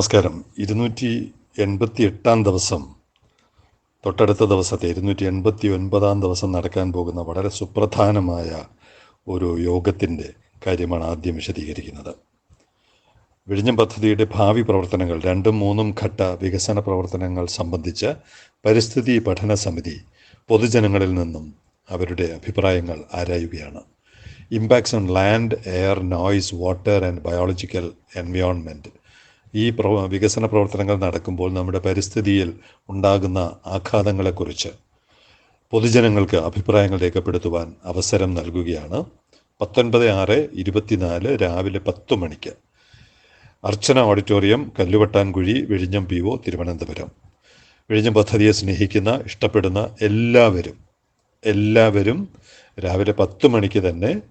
നമസ്കാരം. ഇരുന്നൂറ്റി എൺപത്തി എട്ടാം ദിവസം തൊട്ടടുത്ത ദിവസത്തെ ഇരുന്നൂറ്റി എൺപത്തി ഒൻപതാം ദിവസം നടക്കാൻ പോകുന്ന വളരെ സുപ്രധാനമായ ഒരു യോഗത്തിന്റെ കാര്യമാണ് ആദ്യം വിശദീകരിക്കുന്നത്. വിഴിഞ്ഞം പദ്ധതിയുടെ ഭാവി പ്രവർത്തനങ്ങൾ രണ്ടും മൂന്നും ഘട്ട വികസന പ്രവർത്തനങ്ങൾ സംബന്ധിച്ച് പരിസ്ഥിതി പഠന സമിതി പൊതുജനങ്ങളിൽ നിന്നും അവരുടെ അഭിപ്രായങ്ങൾ ആരായുകയാണ്. Impacts on land air noise water and biological environment ഈ പ്രവ വികസന പ്രവർത്തനങ്ങൾ നടക്കുമ്പോൾ നമ്മുടെ പരിസ്ഥിതിയിൽ ഉണ്ടാകുന്ന ആഘാതങ്ങളെക്കുറിച്ച് പൊതുജനങ്ങൾക്ക് അഭിപ്രായങ്ങൾ രേഖപ്പെടുത്തുവാൻ അവസരം നൽകുകയാണ്. പത്തൊൻപത് ആറ് ഇരുപത്തിനാല് രാവിലെ പത്ത് മണിക്ക്. അർച്ചന ഓഡിറ്റോറിയം കല്ലുവട്ടാൻകുഴി വിഴിഞ്ഞം പി ഒ തിരുവനന്തപുരം. വിഴിഞ്ഞം പദ്ധതിയെ സ്നേഹിക്കുന്ന ഇഷ്ടപ്പെടുന്ന എല്ലാവരും എല്ലാവരും രാവിലെ പത്ത് മണിക്ക് തന്നെ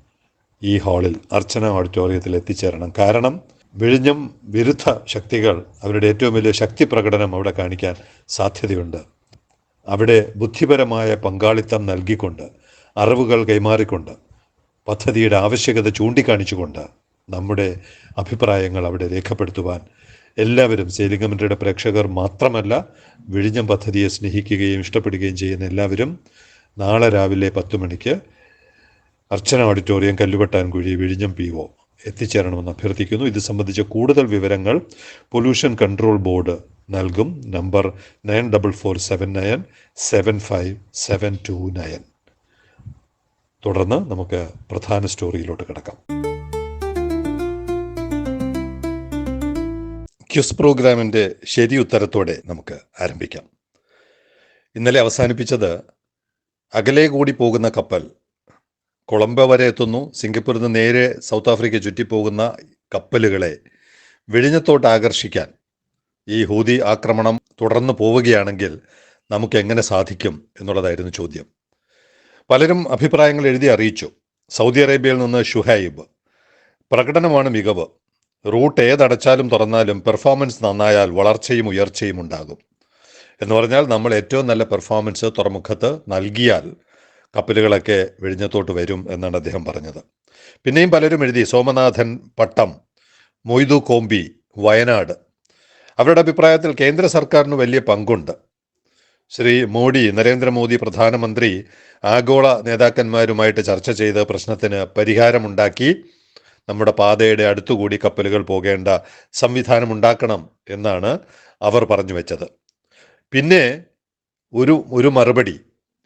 ഈ ഹാളിൽ അർച്ചന ഓഡിറ്റോറിയത്തിൽ എത്തിച്ചേരണം. കാരണം വിഴിഞ്ഞം വിരുദ്ധ ശക്തികൾ അവരുടെ ഏറ്റവും വലിയ ശക്തി പ്രകടനം അവിടെ കാണിക്കാൻ സാധ്യതയുണ്ട്. അവിടെ ബുദ്ധിപരമായ പങ്കാളിത്തം നൽകിക്കൊണ്ട് അറിവുകൾ കൈമാറിക്കൊണ്ട് പദ്ധതിയുടെ ആവശ്യകത ചൂണ്ടിക്കാണിച്ചുകൊണ്ട് നമ്മുടെ അഭിപ്രായങ്ങൾ അവിടെ രേഖപ്പെടുത്തുവാൻ എല്ലാവരും സേലിംഗമന്ത്രിയുടെ പ്രേക്ഷകർ മാത്രമല്ല വിഴിഞ്ഞം പദ്ധതിയെ സ്നേഹിക്കുകയും ഇഷ്ടപ്പെടുകയും ചെയ്യുന്ന എല്ലാവരും നാളെ രാവിലെ പത്ത് മണിക്ക് അർച്ചന ഓഡിറ്റോറിയം കല്ലുവട്ടാൻകുഴി വിഴിഞ്ഞം പി ഒ എത്തിച്ചേരണമെന്ന് അഭ്യർത്ഥിക്കുന്നു. ഇത് സംബന്ധിച്ച കൂടുതൽ വിവരങ്ങൾ പൊല്യൂഷൻ കൺട്രോൾ ബോർഡ് നൽകും. Number nine double four seven nine seven five seven two nine തുടർന്ന് നമുക്ക് പ്രധാന സ്റ്റോറിയിലോട്ട് കിടക്കാം. ക്യുസ് പ്രോഗ്രാമിന്റെ ശരി ഉത്തരത്തോടെ നമുക്ക് ആരംഭിക്കാം. ഇന്നലെ അവസാനിപ്പിച്ചത് അകലെ കൂടി പോകുന്ന കപ്പൽ കൊളംബോ വരെ എത്തുന്നു. സിംഗപ്പൂരിൽ നിന്ന് നേരെ സൗത്ത് ആഫ്രിക്ക ചുറ്റിപ്പോകുന്ന കപ്പലുകളെ വിഴിഞ്ഞത്തോട്ട് ആകർഷിക്കാൻ ഈ ഹൂതി ആക്രമണം തുടർന്ന് പോവുകയാണെങ്കിൽ നമുക്ക് എങ്ങനെ സാധിക്കും എന്നുള്ളതായിരുന്നു ചോദ്യം. പലരും അഭിപ്രായങ്ങൾ എഴുതി അറിയിച്ചു. സൗദി അറേബ്യയിൽ നിന്ന് ഷുഹൈബ്. പ്രകടനമാണ് മികവ്. റൂട്ട് ഏതടച്ചാലും തുറന്നാലും പെർഫോമൻസ് നന്നായാൽ വളർച്ചയും ഉയർച്ചയും ഉണ്ടാകും. എന്ന് പറഞ്ഞാൽ നമ്മൾ ഏറ്റവും നല്ല പെർഫോമൻസ് തുറമുഖത്ത് നൽകിയാൽ കപ്പലുകളൊക്കെ വിഴിഞ്ഞത്തോട്ട് വരും എന്നാണ് അദ്ദേഹം പറഞ്ഞത്. പിന്നെയും പലരും എഴുതി സോമനാഥൻ പട്ടം മൊയ്തു കോമ്പി വയനാട്. അവരുടെ അഭിപ്രായത്തിൽ കേന്ദ്ര സർക്കാരിന് വലിയ പങ്കുണ്ട്. ശ്രീ മോഡി നരേന്ദ്രമോദി പ്രധാനമന്ത്രി ആഗോള നേതാക്കന്മാരുമായിട്ട് ചർച്ച ചെയ്ത് പ്രശ്നത്തിന് പരിഹാരമുണ്ടാക്കി നമ്മുടെ പാതയുടെ അടുത്തുകൂടി കപ്പലുകൾ പോകേണ്ട സംവിധാനം ഉണ്ടാക്കണം എന്നാണ് അവർ പറഞ്ഞു വെച്ചത്. പിന്നെ ഒരു ഒരു മറുപടി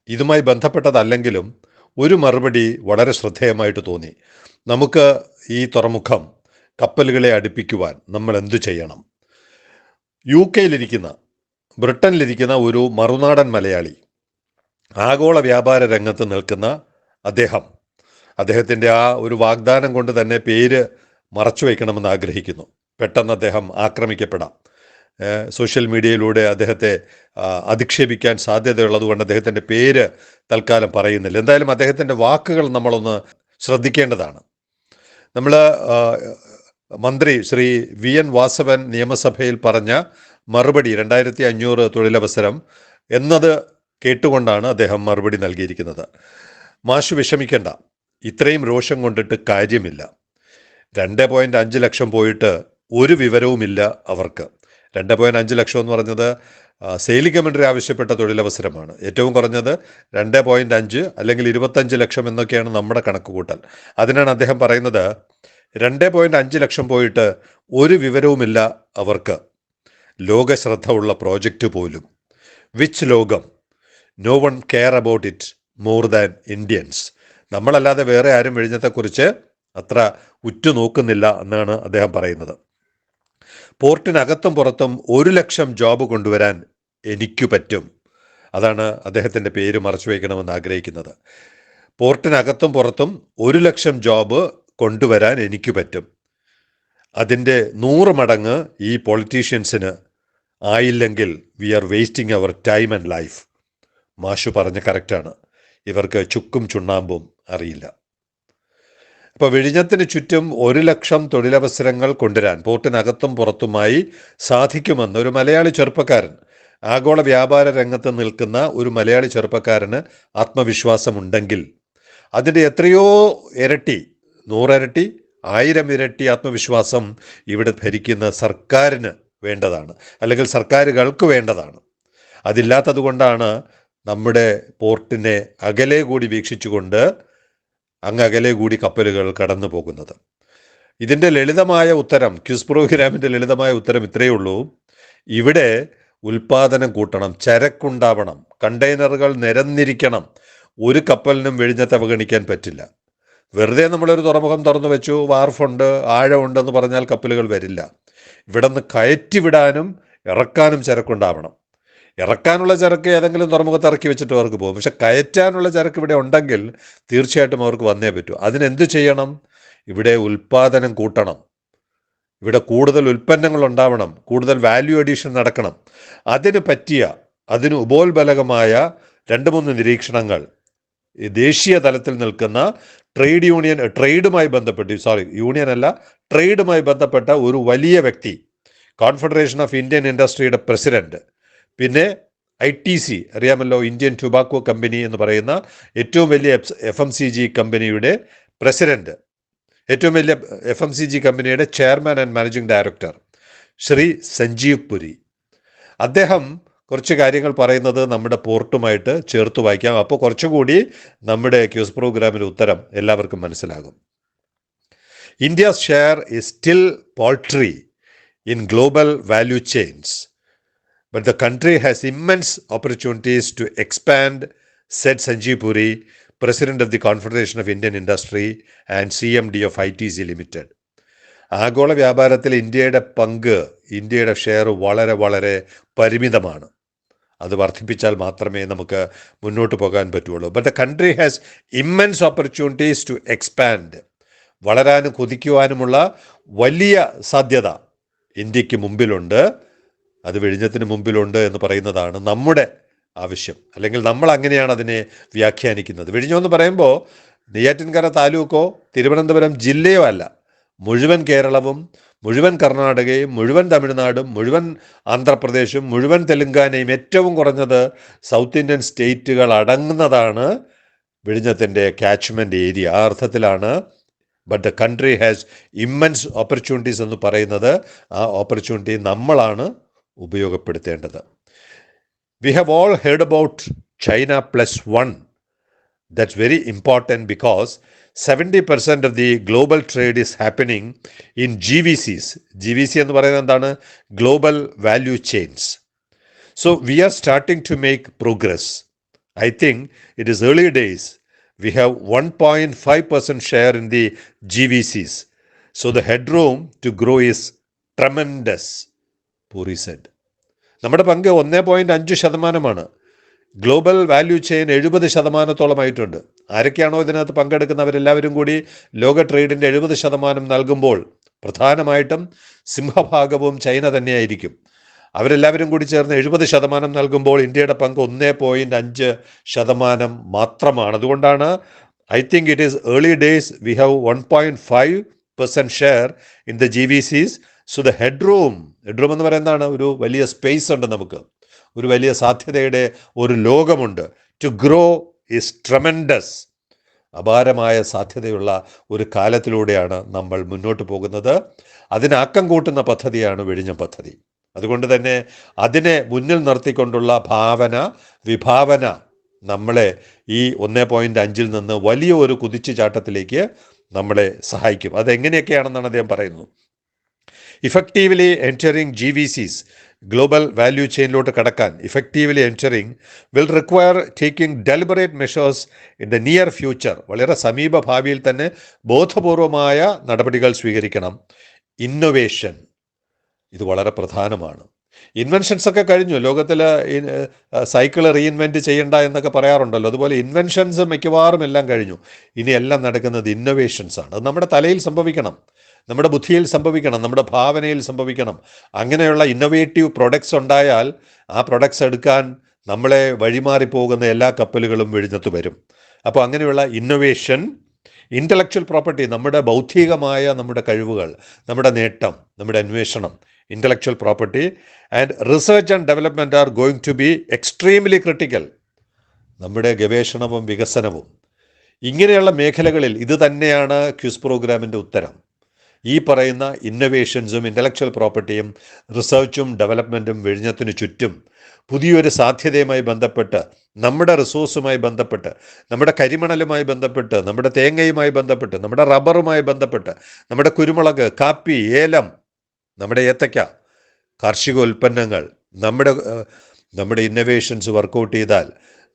ഇതുമായി ബന്ധപ്പെട്ടതല്ലെങ്കിലും ഒരു മറുപടി വളരെ ശ്രദ്ധേയമായിട്ട് തോന്നി. നമുക്ക് ഈ തുറമുഖം കപ്പലുകളെ അടുപ്പിക്കുവാൻ നമ്മൾ എന്തു ചെയ്യണം? യു കെയിലിരിക്കുന്ന ബ്രിട്ടനിലിരിക്കുന്ന ഒരു മറുനാടൻ മലയാളി ആഗോള വ്യാപാര രംഗത്ത് നിൽക്കുന്ന അദ്ദേഹം. അദ്ദേഹത്തിന്റെ ആ ഒരു വാഗ്ദാനം കൊണ്ട് തന്നെ പേര് മറച്ചു വയ്ക്കണമെന്ന് ആഗ്രഹിക്കുന്നു. പെട്ടെന്ന് അദ്ദേഹം ആക്രമിക്കപ്പെടാം. സോഷ്യൽ മീഡിയയിലൂടെ അദ്ദേഹത്തെ അധിക്ഷേപിക്കാൻ സാധ്യതയുള്ളത് കൊണ്ട് അദ്ദേഹത്തിന്റെ പേര് തൽക്കാലം പറയുന്നില്ല. എന്തായാലും അദ്ദേഹത്തിന്റെ വാക്കുകൾ നമ്മളൊന്ന് ശ്രദ്ധിക്കേണ്ടതാണ്. നമ്മൾ മന്ത്രി ശ്രീ വി എൻ വാസവൻ നിയമസഭയിൽ പറഞ്ഞ മറുപടി രണ്ടായിരത്തി അഞ്ഞൂറ് തൊഴിലവസരം എന്നത് കേട്ടുകൊണ്ടാണ് അദ്ദേഹം മറുപടി നൽകിയിരിക്കുന്നത്. മാഷ് വിഷമിക്കേണ്ട. ഇത്രയും രോഷം കൊണ്ടിട്ട് കാര്യമില്ല. രണ്ട് പോയിന്റ് അഞ്ച് ലക്ഷം പോയിട്ട് ഒരു വിവരവുമില്ല അവർക്ക്. രണ്ട് പോയിന്റ് അഞ്ച് ലക്ഷം എന്ന് പറഞ്ഞത് സെയിൽ കമൻട്രി ആവശ്യപ്പെട്ട തൊഴിലവസരമാണ്. ഏറ്റവും കുറഞ്ഞത് രണ്ട് പോയിന്റ് അഞ്ച് അല്ലെങ്കിൽ ഇരുപത്തഞ്ച് ലക്ഷം എന്നൊക്കെയാണ് നമ്മുടെ കണക്കുകൂട്ടൽ. അതിനാണ് അദ്ദേഹം പറയുന്നത് രണ്ട് പോയിന്റ് അഞ്ച് ലക്ഷം പോയിട്ട് ഒരു വിവരവുമില്ല അവർക്ക്. ലോകശ്രദ്ധ ഉള്ള പ്രോജക്റ്റ് പോലും. വിച്ച് ലോകം? No one care about it more than Indians നമ്മളല്ലാതെ വേറെ ആരും വിഴിഞ്ഞത്തെക്കുറിച്ച് അത്ര ഉറ്റുനോക്കുന്നില്ല എന്നാണ് അദ്ദേഹം പറയുന്നത്. പോർട്ടിനകത്തും പുറത്തും ഒരു ലക്ഷം ജോബ് കൊണ്ടുവരാൻ എനിക്കു പറ്റും. അതാണ് അദ്ദേഹത്തിന്റെ പേര് മറച്ചു വയ്ക്കണമെന്ന് ആഗ്രഹിക്കുന്നത്. പോർട്ടിനകത്തും പുറത്തും ഒരു ലക്ഷം ജോബ് കൊണ്ടുവരാൻ എനിക്ക് പറ്റും. അതിന്റെ നൂറ് മടങ്ങ് ഈ പൊളിറ്റീഷ്യൻസിന് ആയില്ലെങ്കിൽ we are wasting our time and life. മാഷു പറഞ്ഞ കറക്റ്റാണ്. ഇവർക്ക് ചുക്കും ചുണ്ണാമ്പും അറിയില്ല. അപ്പോൾ വിഴിഞ്ഞത്തിന് ചുറ്റും ഒരു ലക്ഷം തൊഴിലവസരങ്ങൾ കൊണ്ടുവരാൻ പോർട്ടിനകത്തും പുറത്തുമായി സാധിക്കുമെന്ന് ഒരു മലയാളി ചെറുപ്പക്കാരൻ. ആഗോള വ്യാപാര രംഗത്ത് നിൽക്കുന്ന ഒരു മലയാളി ചെറുപ്പക്കാരന് ആത്മവിശ്വാസമുണ്ടെങ്കിൽ അതിന്റെ എത്രയോ ഇരട്ടി നൂറിരട്ടി ആയിരം ഇരട്ടി ആത്മവിശ്വാസം ഇവിടെ ഭരിക്കുന്ന സർക്കാരിന് വേണ്ടതാണ്. അല്ലെങ്കിൽ സർക്കാരുകൾക്ക് വേണ്ടതാണ്. അതില്ലാത്തത് കൊണ്ടാണ് നമ്മുടെ പോർട്ടിനെ അകലെ കൂടി വീക്ഷിച്ചുകൊണ്ട് അങ്ങ് അകലെ കൂടി കപ്പലുകൾ കടന്നു പോകുന്നത്. ഇതിന്റെ ലളിതമായ ഉത്തരം ക്യൂസ് പ്രോഗ്രാമിന്റെ ലളിതമായ ഉത്തരം ഇത്രയേ ഉള്ളൂ. ഇവിടെ ഉൽപാദനം കൂട്ടണം ചരക്കുണ്ടാവണം കണ്ടെയ്നറുകൾ നിരന്നിരിക്കണം. ഒരു കപ്പലിനും വെഴിഞ്ഞത്തെ അവഗണിക്കാൻ പറ്റില്ല. വെറുതെ നമ്മളൊരു തുറമുഖം തുറന്നു വെച്ചു വാർഫുണ്ട് ആഴമുണ്ടെന്ന് പറഞ്ഞാൽ കപ്പലുകൾ വരില്ല. ഇവിടെ നിന്ന് കയറ്റിവിടാനും ഇറക്കാനും ചരക്കുണ്ടാവണം. ഇറക്കാനുള്ള ചരക്ക് ഏതെങ്കിലും തുറമുഖത്ത് ഇറക്കി വെച്ചിട്ട് അവർക്ക് പോകും. പക്ഷെ കയറ്റാനുള്ള ചരക്ക് ഇവിടെ ഉണ്ടെങ്കിൽ തീർച്ചയായിട്ടും അവർക്ക് വന്നേ പറ്റൂ. അതിനെന്ത് ചെയ്യണം? ഇവിടെ ഉൽപ്പാദനം കൂട്ടണം. ഇവിടെ കൂടുതൽ ഉൽപ്പന്നങ്ങൾ ഉണ്ടാവണം. കൂടുതൽ വാല്യൂ അഡീഷൻ നടക്കണം. അതിന് പറ്റിയ അതിന് ഉപോത്ബലകമായ രണ്ട് മൂന്ന് നിരീക്ഷണങ്ങൾ. ദേശീയ തലത്തിൽ നിൽക്കുന്ന ട്രേഡ് യൂണിയൻ ട്രേഡുമായി ബന്ധപ്പെട്ട് സോറി യൂണിയൻ അല്ല ട്രേഡുമായി ബന്ധപ്പെട്ട ഒരു വലിയ വ്യക്തി കോൺഫെഡറേഷൻ ഓഫ് ഇന്ത്യൻ ഇൻഡസ്ട്രിയുടെ പ്രസിഡന്റ് പിന്നെ ഐ ടി സി അറിയാമല്ലോ ഇന്ത്യൻ ടുബാക്കോ കമ്പനി എന്ന് പറയുന്ന ഏറ്റവും വലിയ എഫ് എം സി ജി കമ്പനിയുടെ പ്രസിഡന്റ് ഏറ്റവും വലിയ എഫ് എം സി ജി കമ്പനിയുടെ chairman and managing director Shri Sanjiv Puri. അദ്ദേഹം കുറച്ച് കാര്യങ്ങൾ പറയുന്നത് നമ്മുടെ പോർട്ടുമായിട്ട് ചേർത്ത് വായിക്കാം. അപ്പോൾ കുറച്ചുകൂടി നമ്മുടെ ക്യൂസ് പ്രോഗ്രാമിന്റെ ഉത്തരം എല്ലാവർക്കും മനസ്സിലാകും. India share is still paltry in global value chains, but the country has immense opportunities to expand, said Sanjeev Puri, President of the Confederation of Indian Industry and CMD of ITC Limited. ആഗോള വ്യാപാരത്തിൽ ഇന്ത്യയുടെ പങ്ക് ഇന്ത്യയുടെ share വളരെ വളരെ പരിമിതമാണ്. അത് വർദ്ധിപ്പിച്ചാൽ മാത്രമേ നമുക്ക് മുന്നോട്ട് പോകാൻ പറ്റുള്ളൂ. But the country has immense opportunities to expand വളരാനും കുതിക്കുവാനുമുള്ള വലിയ സാധ്യത ഇന്ത്യയ്ക്ക് മുമ്പിലുണ്ട്. അത് വിഴിഞ്ഞത്തിന് മുമ്പിലുണ്ട് എന്ന് പറയുന്നതാണ് നമ്മുടെ ആവശ്യം. അല്ലെങ്കിൽ നമ്മൾ അങ്ങനെയാണ് അതിനെ വ്യാഖ്യാനിക്കുന്നത്. വിഴിഞ്ഞം എന്ന് പറയുമ്പോൾ നെയ്യാറ്റിൻകര താലൂക്കോ തിരുവനന്തപുരം ജില്ലയോ അല്ല. മുഴുവൻ കേരളവും മുഴുവൻ കർണാടകയും മുഴുവൻ തമിഴ്നാടും മുഴുവൻ ആന്ധ്രാപ്രദേശും മുഴുവൻ തെലുങ്കാനയും ഏറ്റവും കുറഞ്ഞത് സൗത്ത് ഇന്ത്യൻ സ്റ്റേറ്റുകൾ അടങ്ങുന്നതാണ് വിഴിഞ്ഞത്തിന്റെ കാച്ച്മെന്റ് ഏരിയ ആ അർത്ഥത്തിലാണ്. But the country has immense opportunities എന്ന് പറയുന്നത്. ആ ഓപ്പർച്യൂണിറ്റി നമ്മളാണ് ഉപയോഗപ്പെടുത്തേണ്ടത്. We have all heard about China plus one that's very important because seventy percent of the global trade is happening in G V Cs G V C എന്ന് പറയുന്നത് എന്താണ്? Global value chains so we are starting to make progress I think it is early days we have 1.5% share in the GVCs. So the headroom to grow is tremendous, Puri said നമ്മുടെ പങ്ക് ഒന്നേ point അഞ്ച് ശതമാനമാണ്. Global value chain എഴുപത് ശതമാനത്തോളമായിട്ടുണ്ട്. ആരൊക്കെയാണോ ഇതിനകത്ത് പങ്കെടുക്കുന്നവരെല്ലാവരും കൂടി ലോക ട്രേഡിന്റെ എഴുപത് ശതമാനം നൽകുമ്പോൾ പ്രധാനമായിട്ടും സിംഹഭാഗവും ചൈന തന്നെയായിരിക്കും. അവരെല്ലാവരും കൂടി ചേർന്ന് എഴുപത് ശതമാനം നൽകുമ്പോൾ ഇന്ത്യയുടെ പങ്ക് ഒന്നേ പോയിന്റ് അഞ്ച് ശതമാനം മാത്രമാണ്. അതുകൊണ്ടാണ് I think it is early days we have one point five percent share in the G V Cs so the head room head room എന്ന് പറയുന്നതാണ് ഒരു വലിയ സ്പേസ് ഉണ്ട് നമുക്ക്. ഒരു വലിയ സാധ്യതയുടെ ഒരു ലോകമുണ്ട്. ടു ഗ്രോ ഇസ് ട്രമെൻഡസ് അപാരമായ സാധ്യതയുള്ള ഒരു കാലത്തിലൂടെയാണ് നമ്മൾ മുന്നോട്ട് പോകുന്നത്. അതിനാക്കം കൂട്ടുന്ന പദ്ധതിയാണ് വെടിഞ്ഞ പദ്ധതി. അതുകൊണ്ട് തന്നെ അതിനെ മുന്നിൽ നിർത്തിക്കൊണ്ടുള്ള ഭാവന വിഭാവന നമ്മളെ ഈ ഒന്നേ പോയിന്റ് അഞ്ചിൽ നിന്ന് വലിയ ഒരു കുതിച്ചുചാട്ടത്തിലേക്ക് നമ്മളെ സഹായിക്കും. അതെങ്ങനെയൊക്കെയാണെന്നാണ് അദ്ദേഹം പറയുന്നത്. Effectively entering G V Cs global value ചെയിനിലോട്ട് കടക്കാൻ effectively entering will require taking deliberate measures in the near future വളരെ സമീപ ഭാവിയിൽ തന്നെ ബോധപൂർവമായ നടപടികൾ സ്വീകരിക്കണം. ഇന്നൊവേഷൻ ഇത് വളരെ പ്രധാനമാണ്. ഇൻവെൻഷൻസ് ഒക്കെ കഴിഞ്ഞു. ലോകത്തിൽ സൈക്കിൾ റീഇൻവെന്റ് ചെയ്യണ്ട എന്നൊക്കെ പറയാറുണ്ടല്ലോ. അതുപോലെ ഇൻവെൻഷൻസ് മിക്കവാറും എല്ലാം കഴിഞ്ഞു. ഇനി എല്ലാം നടക്കുന്നത് ഇന്നൊവേഷൻസ് ആണ്. അത് നമ്മുടെ തലയിൽ സംഭവിക്കണം. നമ്മുടെ ബുദ്ധിയിൽ സംഭവിക്കണം നമ്മുടെ ഭാവനയിൽ സംഭവിക്കണം. അങ്ങനെയുള്ള ഇന്നൊവേറ്റീവ് പ്രൊഡക്ട്സ് ഉണ്ടായാൽ ആ പ്രൊഡക്ട്സ് എടുക്കാൻ നമ്മളെ വഴിമാറി പോകുന്ന എല്ലാ കപ്പലുകളും വിഴിഞ്ഞത്ത് വരും. അപ്പോൾ അങ്ങനെയുള്ള ഇന്നൊവേഷൻ ഇന്റലക്ച്വൽ പ്രോപ്പർട്ടി നമ്മുടെ ബൗദ്ധികമായ നമ്മുടെ കഴിവുകൾ നമ്മുടെ നേട്ടം നമ്മുടെ അന്വേഷണം intellectual property and research and development are going to be extremely critical നമ്മുടെ ഗവേഷണവും വികസനവും. ഇങ്ങനെയുള്ള മേഖലകളിൽ ഇത് തന്നെയാണ് ക്യൂസ് പ്രോഗ്രാമിന്റെ ഉത്തരം. ഈ പറയുന്ന ഇന്നൊവേഷൻസും ഇന്റലക്ച്വൽ പ്രോപ്പർട്ടിയും റിസർച്ചും ഡെവലപ്മെന്റും വിഴിഞ്ഞത്തിന് ചുറ്റും പുതിയൊരു സാധ്യതയുമായി ബന്ധപ്പെട്ട് നമ്മുടെ റിസോഴ്സുമായി ബന്ധപ്പെട്ട് നമ്മുടെ കരിമണലുമായി ബന്ധപ്പെട്ട് നമ്മുടെ തേങ്ങയുമായി ബന്ധപ്പെട്ട് നമ്മുടെ റബ്ബറുമായി ബന്ധപ്പെട്ട് നമ്മുടെ കുരുമുളക് കാപ്പി ഏലം നമ്മുടെ ഏത്തയ്ക്ക കാർഷിക ഉൽപ്പന്നങ്ങൾ നമ്മുടെ നമ്മുടെ ഇന്നൊവേഷൻസ് വർക്കൗട്ട് ചെയ്താൽ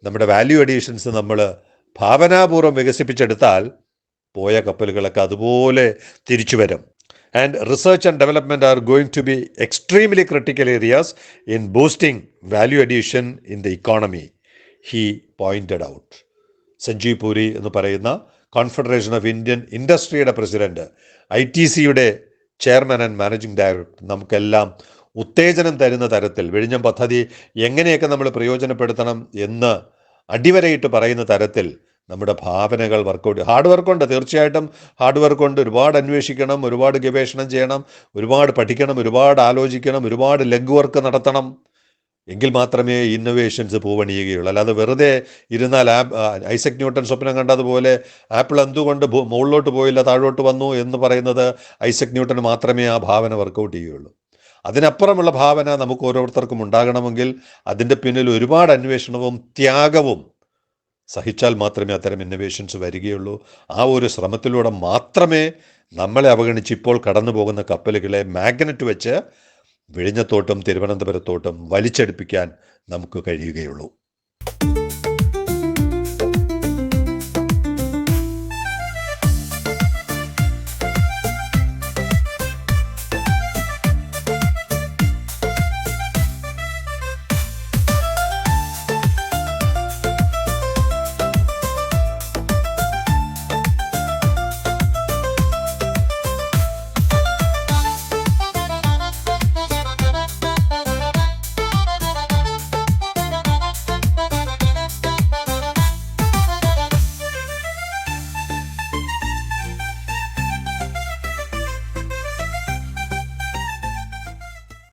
നമ്മുടെ വാല്യൂ അഡീഷൻസ് നമ്മൾ ഭാവനാപൂർവം വികസിപ്പിച്ചെടുത്താൽ പോയ കപ്പലുകളൊക്കെ അതുപോലെ തിരിച്ചു വരും. And research and development are going to be extremely critical areas in boosting value addition in the economy he pointed out Sanjiv Puri എന്ന് പറയുന്ന കോൺഫെഡറേഷൻ ഓഫ് ഇന്ത്യൻ ഇൻഡസ്ട്രിയുടെ പ്രസിഡന്റ് ഐ ടി സിയുടെ chairman and managing director നമുക്കെല്ലാം ഉത്തേജനം തരുന്ന തരത്തിൽ വിഴിഞ്ഞം പദ്ധതി എങ്ങനെയൊക്കെ നമ്മൾ പ്രയോജനപ്പെടുത്തണം എന്ന് അടിവരയിട്ട് പറയുന്ന തരത്തിൽ നമ്മുടെ ഭാവനകൾ വർക്കൗട്ട് ഹാർഡ് വർക്ക് വർക്കുണ്ട് തീർച്ചയായിട്ടും ഹാർഡ് വർക്ക് വർക്കുണ്ട് ഒരുപാട് അന്വേഷിക്കണം ഒരുപാട് ഗവേഷണം ചെയ്യണം ഒരുപാട് പഠിക്കണം ഒരുപാട് ആലോചിക്കണം ഒരുപാട് ലെഗ് വർക്ക് നടത്തണം. എങ്കിൽ മാത്രമേ ഇന്നൊവേഷൻസ് പൂവണിയുകയുള്ളൂ. അല്ലാതെ വെറുതെ ഇരുന്നാൽ ആപ്പ് ഐസക് ന്യൂട്ടൺ സ്വപ്നം കണ്ടതുപോലെ ആപ്പിൾ എന്തുകൊണ്ട് മുകളിലോട്ട് പോയില്ല താഴോട്ട് വന്നു എന്ന് പറയുന്നത് ഐസക് ന്യൂട്ടൺ മാത്രമേ ആ ഭാവന വർക്കൗട്ട് ചെയ്യുകയുള്ളൂ. അതിനപ്പുറമുള്ള ഭാവന നമുക്ക് ഓരോരുത്തർക്കും ഉണ്ടാകണമെങ്കിൽ അതിന്റെ പിന്നിൽ ഒരുപാട് അന്വേഷണവും ത്യാഗവും സഹിച്ചാൽ മാത്രമേ അത്തരം ഇന്നൊവേഷൻസ് വരികയുള്ളൂ. ആ ഒരു ശ്രമത്തിലൂടെ മാത്രമേ നമ്മളെ അവഗണിച്ച് ഇപ്പോൾ കടന്നു പോകുന്ന കപ്പലുകളെ മാഗ്നറ്റ് വെച്ച് വിഴിഞ്ഞത്തോട്ടും തിരുവനന്തപുരത്തോട്ടും വലിച്ചെടുപ്പിക്കാൻ നമുക്ക് കഴിയുകയുള്ളൂ.